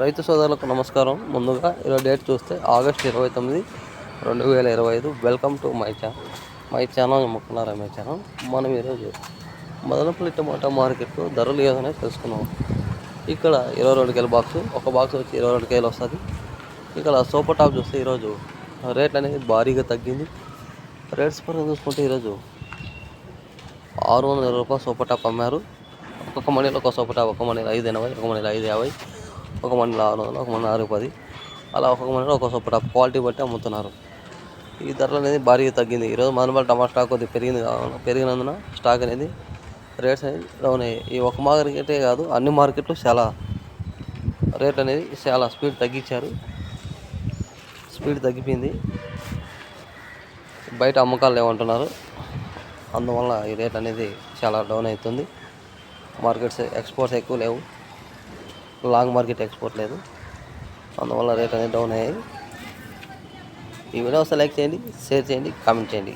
రైతు సోదరులకు నమస్కారం. ముందుగా ఈరోజు డేట్ చూస్తే ఆగస్ట్ ఇరవై తొమ్మిది రెండు వేల ఇరవై ఐదు. Welcome to my channel my channel ముక్కున్నారా? My channel మనం ఈరోజు మదనపల్లి టమాటా మార్కెట్లో ధరలు ఏదైనా తెలుసుకున్నాం ఇక్కడ ఇరవై రెండు కేల బాక్స్ ఒక బాక్స్ వచ్చి ఇరవై రెండు కేలు వస్తుంది. ఇక్కడ సూపర్ టాప్ చూస్తే ఈరోజు రేట్ అనేది భారీగా తగ్గింది. రేట్స్ పరంగా చూసుకుంటే ఈరోజు ఆరు వందల ఇరవై రూపాయలు సూపర్ టాప్ అమ్మారు. ఒక్కొక్క మనీలో ఒక సూపర్ టాప్ ఒక మనీలో ఐదు ఎనభై ఒక మనీలో ఐదు యాభై. ఒక మంది ఆరు వందలు ఒక మంది ఆరు పది. అలా ఒక్కొక్క మంది ఒక సొప్పట క్వాలిటీ బట్టి అమ్ముతున్నారు. ఈ ధరలు అనేది భారీగా తగ్గింది. ఈరోజు మదనపల్లి టమాటా స్టాక్ కొద్దిగా పెరిగింది కావున పెరిగినందున స్టాక్ అనేది రేట్స్ అనేది డౌన్ అయ్యాయి. ఈ ఒక మార్కెటే కాదు అన్ని మార్కెట్లు చాలా రేట్ అనేది చాలా స్పీడ్ తగ్గించారు. స్పీడ్ తగ్గిపోయింది. బయట అమ్మకాలు లేవంటున్నారు. అందువల్ల ఈ రేట్ అనేది చాలా డౌన్ అవుతుంది. మార్కెట్స్ ఎక్స్పోర్ట్స్ ఎక్కువ లేవు. లాంగ్ మార్కెట్ ఎక్స్పోర్ట్ లేదు. అందువల్ల రేట్ అనేది డౌన్ అయ్యాయి. ఈ వీడియో సెలెక్ట్ చేయండి షేర్ చేయండి కామెంట్ చేయండి.